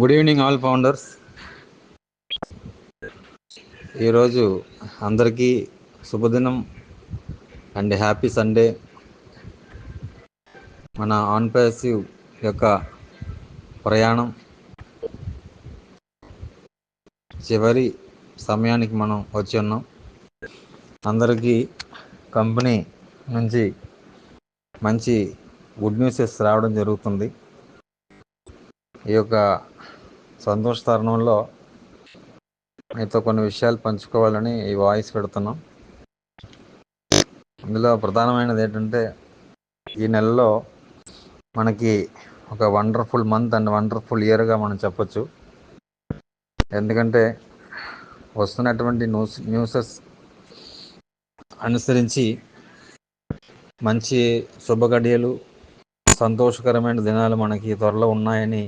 Good evening all founders ఈరోజు అందరికీ శుభదినం అండ్ హ్యాపీ సండే. మన ఆన్ ప్యాసివ్ యొక్క ప్రయాణం. చివరి సమయానికి మనం వచ్చి ఉన్నాం. అందరికీ కంపెనీ నుంచి మంచి గుడ్ న్యూసెస్ రావడం జరుగుతుంది. ఈ యొక్క సంతోష తరుణంలో మీతో కొన్ని విషయాలు పంచుకోవాలని ఈ వాయిస్ పెడుతున్నాం. ఇందులో ప్రధానమైనది ఏంటంటే ఈ నెలలో మనకి ఒక వండర్ఫుల్ మంత్ అండ్ వండర్ఫుల్ ఇయర్గా మనం చెప్పొచ్చు. ఎందుకంటే వస్తున్నటువంటి న్యూస్ న్యూసెస్ అనుసరించి మంచి శుభగడియలు సంతోషకరమైన దినాలు మనకి త్వరలో ఉన్నాయని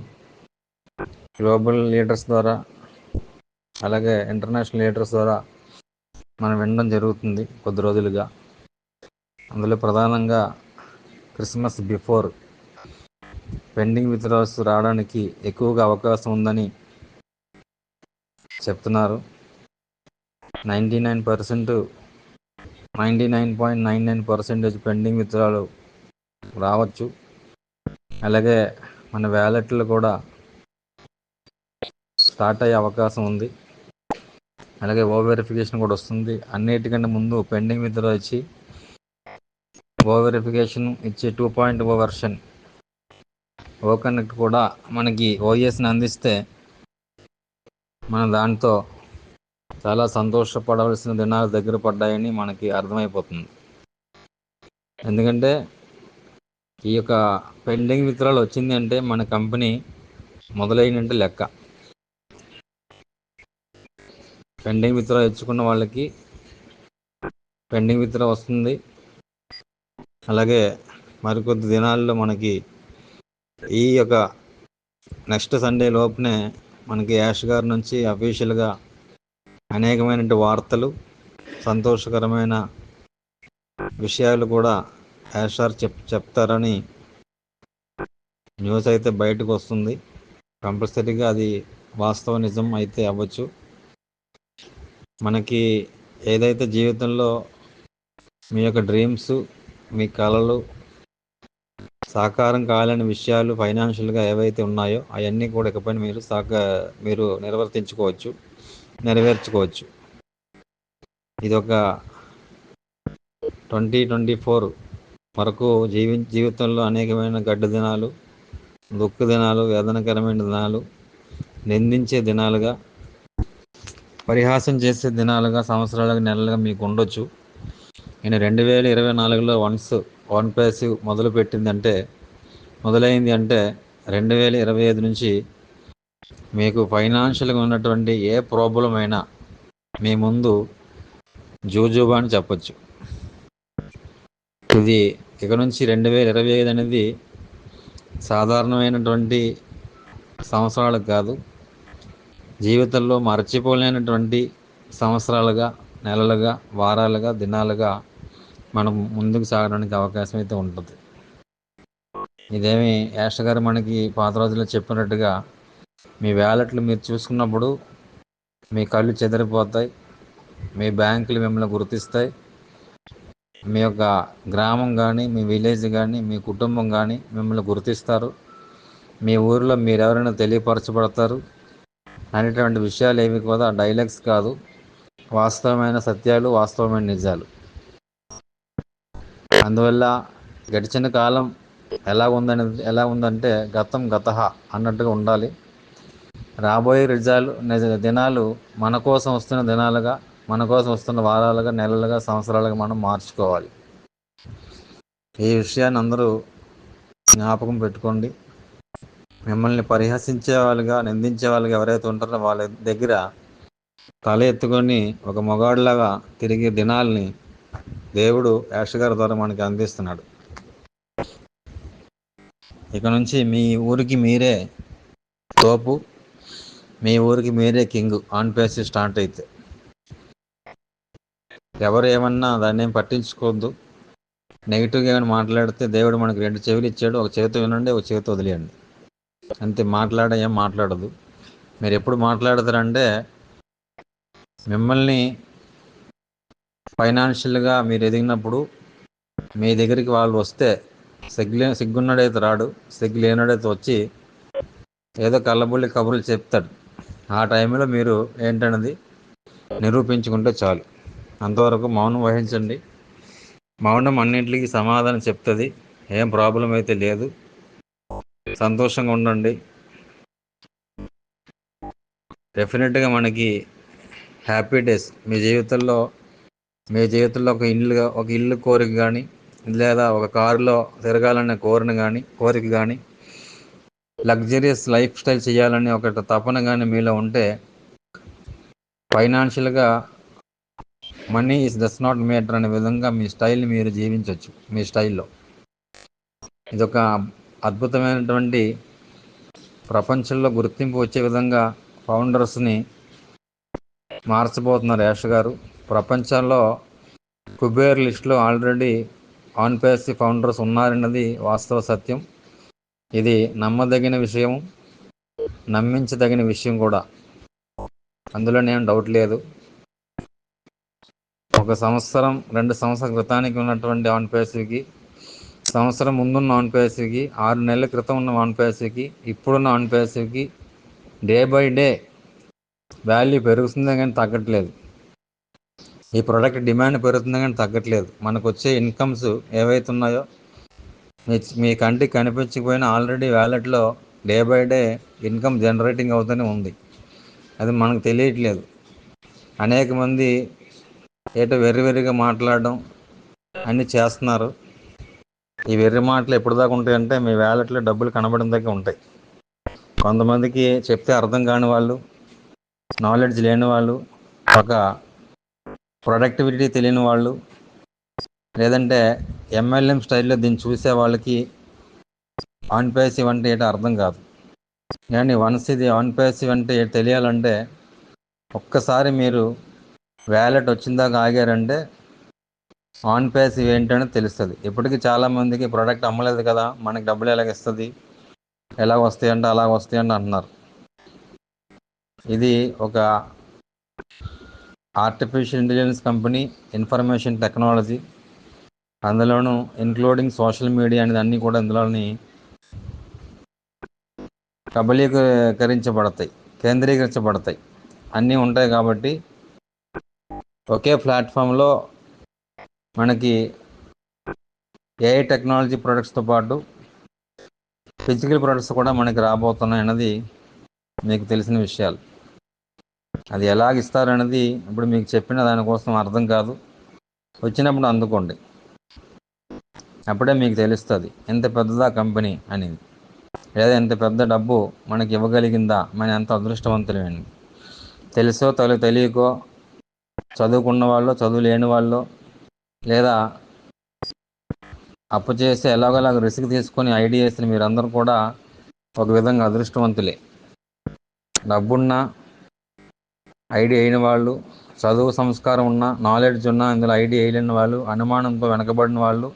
గ్లోబల్ లీడర్స్ ద్వారా అలాగే ఇంటర్నేషనల్ లీడర్స్ ద్వారా మనం వినడం జరుగుతుంది కొద్ది రోజులుగా. అందులో ప్రధానంగా క్రిస్మస్ బిఫోర్ పెండింగ్ విత్డ్రాల్స్ రావడానికి ఎక్కువగా అవకాశం ఉందని చెప్తున్నారు. Ninety nine percent ninety nine point nine nine percentage pending withdrawal రావచ్చు. అలాగే మన వ్యాలెట్లు కూడా స్టార్ట్ అయ్యే అవకాశం ఉంది. అలాగే ఓ వెరిఫికేషన్ కూడా వస్తుంది. అన్నిటికంటే ముందు పెండింగ్ విత్డ్రా ఇచ్చి ఓ వెరిఫికేషన్ ఇచ్చే two point O version O connect కూడా మనకి ఓఎస్ని అందిస్తే మన దాంతో చాలా సంతోషపడవలసిన దినాలు దగ్గర పడ్డాయని మనకి అర్థమైపోతుంది. ఎందుకంటే ఈ యొక్క పెండింగ్ విత్రాలు వచ్చింది అంటే మన కంపెనీ మొదలైనంటే లెక్క. పెండింగ్ విత్డ్రా ఇచ్చుకున్న వాళ్ళకి పెండింగ్ విత్డ్రా వస్తుంది. అలాగే మరికొద్ది దినాల్లో మనకి ఈ యొక్క నెక్స్ట్ సండే లోపునే మనకి యాష్ గారి నుంచి అఫీషియల్గా అనేకమైన వార్తలు సంతోషకరమైన విషయాలు కూడా యాష్ గారు చెప్ చెప్తారని న్యూస్ అయితే బయటకు వస్తుంది. కంపల్సరీగా అది వాస్తవ నిజం అయితే అవ్వచ్చు. మనకి ఏదైతే జీవితంలో మీ యొక్క డ్రీమ్స్ మీ కళలు సాకారం కావాలని విషయాలు ఫైనాన్షియల్గా ఏవైతే ఉన్నాయో అవన్నీ కూడా ఇకపైన మీరు సాక మీరు నిర్వర్తించుకోవచ్చు నెరవేర్చుకోవచ్చు. ఇది ఒక ట్వంటీ ట్వంటీ ఫోర్ వరకు జీవి జీవితంలో అనేకమైన గడ్డ దినాలు దుఃఖ దినాలు వేదనకరమైన దినాలు నిందించే దినాలుగా పరిహాసం చేసే దినాలుగా సంవత్సరాలుగా నెలలుగా మీకు ఉండొచ్చు. నేను రెండు వేల ఇరవై నాలుగులో వన్స్ వన్ ప్లస్ మొదలు పెట్టిందంటే మొదలైంది అంటే రెండు వేల ఇరవై ఐదు నుంచి మీకు ఫైనాన్షియల్గా ఉన్నటువంటి ఏ ప్రాబ్లం అయినా మీ ముందు జూజూబా అని చెప్పచ్చు. ఇది ఇక నుంచి రెండు వేల ఇరవై ఐదు అనేది సాధారణమైనటువంటి సంవత్సరాలకు కాదు. జీవితంలో మరచిపోలేనటువంటి సంవత్సరాలుగా నెలలుగా వారాలుగా దినాలుగా మనం ముందుకు సాగడానికి అవకాశం అయితే ఉంటుంది. ఇదేమి యాష గారు మనకి పాత రోజుల్లో చెప్పినట్టుగా మీ వ్యాలెట్లు మీరు చూసుకున్నప్పుడు మీ కళ్ళు చెదిరిపోతాయి మీ బ్యాంకులు మిమ్మల్ని గుర్తిస్తాయి మీ యొక్క గ్రామం కానీ మీ విలేజ్ కానీ మీ కుటుంబం కానీ మిమ్మల్ని గుర్తిస్తారు. మీ ఊరిలో మీరెవరైనా తెలియపరచబడతారు. అనేటువంటి విషయాలు ఏవి కూడా డైలాగ్స్ కాదు. వాస్తవమైన సత్యాలు వాస్తవమైన నిజాలు. అందువల్ల గడిచిన కాలం ఎలా ఉందని ఎలా ఉందంటే గతం గత అన్నట్టుగా ఉండాలి. రాబోయే రిజాలు నిజ దినాలు మన కోసం వస్తున్న దినాలుగా మన కోసం వస్తున్న వారాలుగా నెలలుగా సంవత్సరాలుగా మనం మార్చుకోవాలి. ఈ విషయాన్ని అందరూ జ్ఞాపకం పెట్టుకోండి. మిమ్మల్ని పరిహసించే వాళ్ళుగా నిందించే వాళ్ళుగా ఎవరైతే ఉంటారో వాళ్ళ దగ్గర తల ఎత్తుకొని ఒక మొగాడిలాగా తిరిగే దినాల్ని దేవుడు యాషగారి ద్వారా మనకి అందిస్తున్నాడు. ఇక నుంచి మీ ఊరికి మీరే తోపు మీ ఊరికి మీరే కింగ్. ఆన్ పేసి స్టార్ట్ అయితే. ఎవరు ఏమన్నా దాన్ని ఏం పట్టించుకోవద్దు. నెగిటివ్గా ఏమైనా మాట్లాడితే దేవుడు మనకు రెండు చెవులు ఇచ్చాడు. ఒక చేతి వినండి ఒక చేతి వదిలేయండి. అంతే మాట్లాడ ఏం మాట్లాడదు. మీరు ఎప్పుడు మాట్లాడతారంటే మిమ్మల్ని ఫైనాన్షియల్గా మీరు ఎదిగినప్పుడు మీ దగ్గరికి వాళ్ళు వస్తే సిగ్గు సిగ్గున్నాడైతే రాడు సిగ్గు లేనాడైతే వచ్చి ఏదో కళ్ళబుల్లి కబుర్లు చెప్తాడు. ఆ టైంలో మీరు ఏంటన్నది నిరూపించుకుంటే చాలు. అంతవరకు మౌనం వహించండి. మౌనం అన్నింటికి సమాధానం చెప్తుంది. ఏం ప్రాబ్లం అయితే లేదు. సంతోషంగా ఉండండి. డెఫినెట్గా మనకి హ్యాపీ డేస్ మీ జీవితంలో మీ జీవితంలో ఒక ఇల్లుగా ఒక ఇల్లు కోరిక కానీ లేదా ఒక కారులో తిరగాలనే కోరిన కానీ కోరిక కానీ లగ్జరియస్ లైఫ్ స్టైల్ చేయాలని ఒక తపన కానీ మీలో ఉంటే ఫైనాన్షియల్గా money is does not matter అనే విధంగా మీ స్టైల్ని మీరు జీవించవచ్చు మీ స్టైల్లో ఇదొక అద్భుతమైనటువంటి ప్రపంచంలో గుర్తింపు వచ్చే విధంగా ఫౌండర్స్ని మార్చబోతున్నారు యాష్ గారు. ప్రపంచంలో కుబేర్ లిస్టులో ఆల్రెడీ ఆన్ పేసి ఫౌండర్స్ ఉన్నారన్నది వాస్తవ సత్యం. ఇది నమ్మదగిన విషయం నమ్మించదగిన విషయం కూడా. అందులో నేను డౌట్ లేదు. ఒక సంవత్సరం రెండు సంవత్సరాల క్రితానికి ఉన్నటువంటి ఆన్పేసికి సంవత్సరం ముందున్న ఆన్ పేసికి ఆరు నెలల క్రితం ఉన్న వన్ పేసికి ఇప్పుడున్న ఆన్ పేసికి డే బై డే వాల్యూ పెరుగుతుందే కానీ తగ్గట్లేదు. ఈ ప్రోడక్ట్ డిమాండ్ పెరుగుతుంది కానీ తగ్గట్లేదు. మనకు వచ్చే ఇన్కమ్స్ ఏవైతే ఉన్నాయో మీ కంటికి కనిపించకపోయినా already వ్యాలెట్లో day by day income generating అవుతూనే ఉంది. అది మనకు తెలియట్లేదు. అనేక మంది ఏటో వెర్రి వెర్రిగా మాట్లాడడం అన్నీ చేస్తున్నారు. ఈ వెర్రి మాటలు ఎప్పుడు దాకా ఉంటాయంటే మీ వ్యాలెట్లో డబ్బులు కనబడిన దాకా ఉంటాయి. కొంతమందికి చెప్తే అర్థం కాని వాళ్ళు నాలెడ్జ్ లేని వాళ్ళు ఒక ప్రొడక్టివిటీ తెలియని వాళ్ళు లేదంటే ఎంఎల్ఎం స్టైల్లో దీన్ని చూసే వాళ్ళకి ఆన్ పేసివ్ అంటే ఏంటో అర్థం కాదు. కానీ వన్స్ ఇది ఆన్ పేసివ్ అంటే తెలియాలంటే ఒక్కసారి మీరు వ్యాలెట్ వచ్చిందాక ఆగారంటే ఆన్ ప్యాసివ్ ఏంటని తెలుస్తుంది. ఇప్పటికీ చాలామందికి ప్రోడక్ట్ అమ్మలేదు కదా మనకి డబ్బులు ఎలాగ ఇస్తుంది? ఎలా వస్తాయంటే అలా వస్తాయంటే అంటున్నారు. ఇది ఒక artificial intelligence company information technology అందులోనూ ఇన్క్లూడింగ్ సోషల్ మీడియా అనేది అన్నీ కూడా ఇందులోని కబలీకరించబడతాయి కేంద్రీకరించబడతాయి. అన్నీ ఉంటాయి కాబట్టి ఒకే ప్లాట్ఫామ్లో మనకి ఏఐ టెక్నాలజీ ప్రొడక్ట్స్తో పాటు ఫిజికల్ ప్రొడక్ట్స్ కూడా మనకి రాబోతున్నాయి అన్నది మీకు తెలిసిన విషయాలు. అది ఎలాగ ఇస్తారన్నది ఇప్పుడు మీకు చెప్పిన దానికోసం అర్థం కాదు. వచ్చినప్పుడు అందుకోండి. అప్పుడే మీకు తెలుస్తుంది. ఎంత పెద్దదా కంపెనీ అనేది? లేదా ఎంత పెద్ద డబ్బు మనకి ఇవ్వగలిగిందా మన ఎంత అదృష్టవంతులమైనది తెలుసో తల తెలియకో చదువుకున్న వాళ్ళు చదువు లేని వాళ్ళు లేదా అప్పు చేసి ఎలాగోలాగ రిస్క్ తీసుకొని ఐడియాస్ని మీరందరూ కూడా ఒక విధంగా అదృష్టవంతులే. డబ్బున్నా ఐడి అయిన వాళ్ళు చదువు సంస్కారం ఉన్న నాలెడ్జ్ ఉన్న ఇందులో ఐడి వేయలేని వాళ్ళు అనుమానంతో వెనకబడిన వాళ్ళు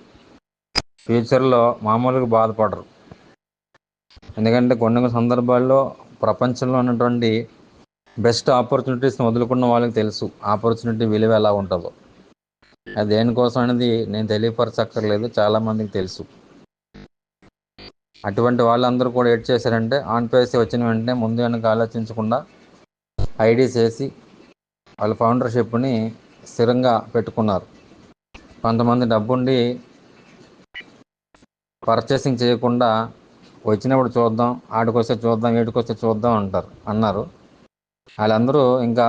ఫ్యూచర్లో మామూలుగా బాధపడరు. ఎందుకంటే కొన్ని సందర్భాల్లో ప్రపంచంలో ఉన్నటువంటి బెస్ట్ ఆపర్చునిటీస్ని వదులుకున్న వాళ్ళకి తెలుసు. ఆపర్చునిటీ విలువ ఎలా ఉంటుందో. అది దేనికోసం అనేది నేను తెలియపరచక్కర్లేదు చాలామందికి తెలుసు. అటువంటి వాళ్ళందరూ కూడా ఏడ్ చేశారంటే ఆన్ పేసి వచ్చిన వెంటనే ముందు వెనక ఆలోచించకుండా ఐడి చేసి వాళ్ళ ఫౌండర్షిప్ని స్థిరంగా పెట్టుకున్నారు. కొంతమంది డబ్బుండి పర్చేసింగ్ చేయకుండా వచ్చినప్పుడు చూద్దాం ఆడికొస్తే చూద్దాం వీటికొస్తే చూద్దాం అంటారు అన్నారు. వాళ్ళందరూ ఇంకా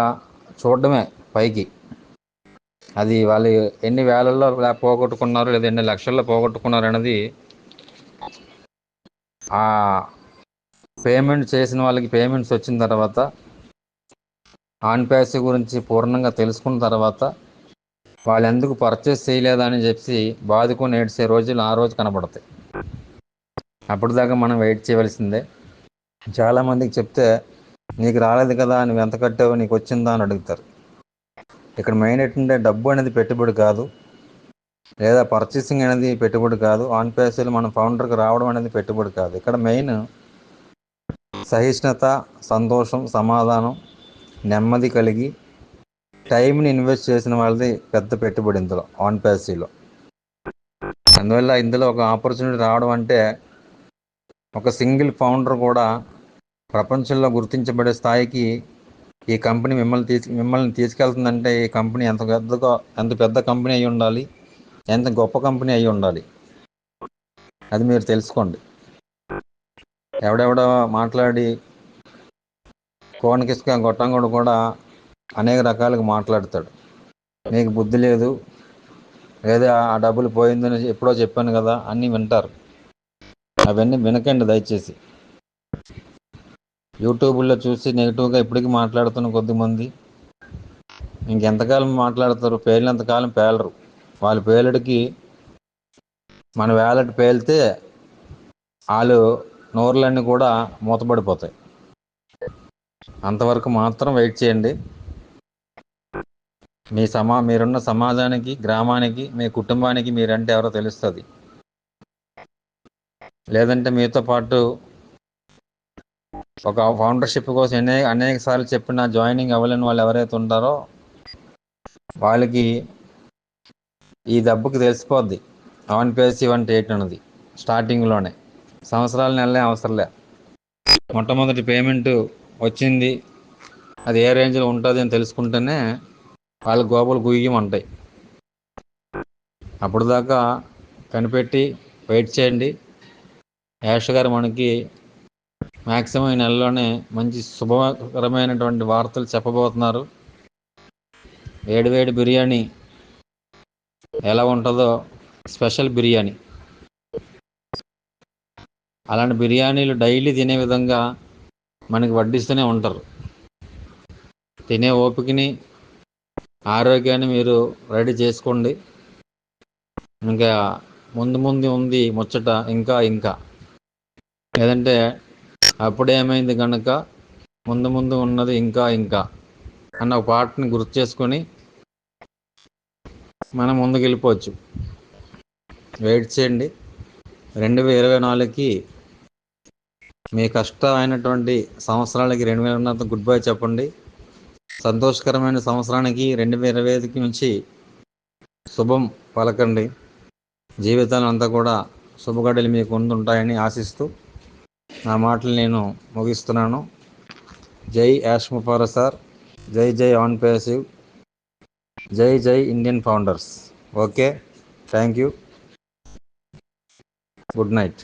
చూడడమే పైకి. అది వాళ్ళు ఎన్ని వేలల్లో పోగొట్టుకున్నారు లేదా ఎన్ని లక్షల్లో పోగొట్టుకున్నారు అనేది ఆ పేమెంట్ చేసిన వాళ్ళకి పేమెంట్స్ వచ్చిన తర్వాత ఆన్ ప్యాస్ గురించి పూర్ణంగా తెలుసుకున్న తర్వాత వాళ్ళు ఎందుకు పర్చేస్ చేయలేదని చెప్పి బాదుకొని ఏడ్చే రోజులు ఆ రోజు కనబడతాయి. అప్పటిదాకా మనం వెయిట్ చేయవలసిందే. చాలామందికి చెప్తే నీకు రాలేదు కదా నువ్వు ఎంత కట్టావు నీకు వచ్చిందా అని అడుగుతారు. ఇక్కడ మెయిన్ ఏంటంటే డబ్బు అనేది పెట్టుబడి కాదు. లేదా పర్చేసింగ్ అనేది పెట్టుబడి కాదు. ఆన్ పేసీలు మన ఫౌండర్కి రావడం అనేది పెట్టుబడి కాదు. ఇక్కడ మెయిన్ సహిష్ణుత సంతోషం సమాధానం నెమ్మది కలిగి టైంని ఇన్వెస్ట్ చేసిన వాళ్ళది పెద్ద పెట్టుబడి ఇందులో ఆన్ ప్యాసీలో అందువల్ల ఇందులో ఒక ఆపర్చునిటీ రావడం అంటే ఒక సింగిల్ ఫౌండర్ కూడా ప్రపంచంలో గుర్తించబడే స్థాయికి ఈ కంపెనీ మిమ్మల్ని తీసు మిమ్మల్ని తీసుకెళ్తుందంటే ఈ కంపెనీ ఎంత పెద్దగా ఎంత పెద్ద కంపెనీ అయి ఉండాలి ఎంత గొప్ప కంపెనీ అయి ఉండాలి. అది మీరు తెలుసుకోండి. ఎవడెవడో మాట్లాడి కోనకిసుక గొట్టంగుడు కూడా అనేక రకాలుగా మాట్లాడతాడు. నీకు బుద్ధి లేదు లేదా ఆ డబ్బులు పోయిందని ఎప్పుడో చెప్పాను కదా అన్నీ వింటారు. అవన్నీ వినకండి దయచేసి. యూట్యూబ్లో చూసి నెగిటివ్గా ఇప్పటికీ మాట్లాడుతున్న కొద్దిమంది. ఇంకెంతకాలం మాట్లాడతారు? పేలినంతకాలం పేలరు. వాళ్ళ పేలుడికి మన వ్యాలెట్ పేలితే వాళ్ళు నోర్లన్నీ కూడా మూతపడిపోతాయి అంతవరకు మాత్రం వెయిట్ చేయండి. మీ సమా మీరున్న సమాజానికి గ్రామానికి మీ కుటుంబానికి మీరంటే ఎవరో తెలుస్తుంది. లేదంటే మీతో పాటు ఒక ఫౌండర్షిప్ కోసం అనేక అనేక సార్లు చెప్పిన జాయినింగ్ అవ్వలేని వాళ్ళు ఎవరైతే ఉంటారో వాళ్ళకి ఈ దెబ్బకి తెలిసిపోద్ది. ఆన్ పేసి వన్ ఎయిట్ అన్నది. స్టార్టింగ్లోనే సంవత్సరాల నెలలే అవసరంలే మొట్టమొదటి పేమెంట్ వచ్చింది. అది ఏ రేంజ్లో ఉంటుంది అని తెలుసుకుంటేనే వాళ్ళ గోపలు గుయ్యమంటాయి అప్పుడు దాకా కనిపెట్టి వెయిట్ చేయండి. యాష్ గారు మనకి మ్యాక్సిమం ఈ నెలలోనే మంచి శుభకరమైనటువంటి వార్తలు చెప్పబోతున్నారు. వేడివేడి బిర్యానీ ఎలా ఉంటుందో స్పెషల్ బిర్యానీ. అలాంటి బిర్యానీలు డైలీ తినే విధంగా మనకి వడ్డిస్తూనే ఉంటారు. తినే ఓపికని ఆరోగ్యాన్ని మీరు రెడీ చేసుకోండి. ఇంకా ముందు ముందు ఉంది ముచ్చట ఇంకా ఇంకా. లేదంటే అప్పుడేమైంది కనుక ముందు ముందు ఉన్నది ఇంకా ఇంకా అన్న ఒక పాటని గుర్తు చేసుకొని మనం ముందుకు వెళ్ళిపోవచ్చు. వెయిట్ చేయండి. రెండు వేల ఇరవై నాలుగుకి మీ కష్టమైనటువంటి సంవత్సరాలకి రెండు వేల గుడ్ బై చెప్పండి. సంతోషకరమైన సంవత్సరానికి రెండు వేల ఇరవై ఐదుకి నుంచి శుభం పలకండి. జీవితాలు అంతా కూడా శుభగడలు మీకు ఉంటాయని ఆశిస్తూ నా మాటలు నేను ముగిస్తున్నాను. జై యాష్ సార్. జై జై ఆన్ పేసివ్ జై జై Indian founders. Okay. Thank you. Good night.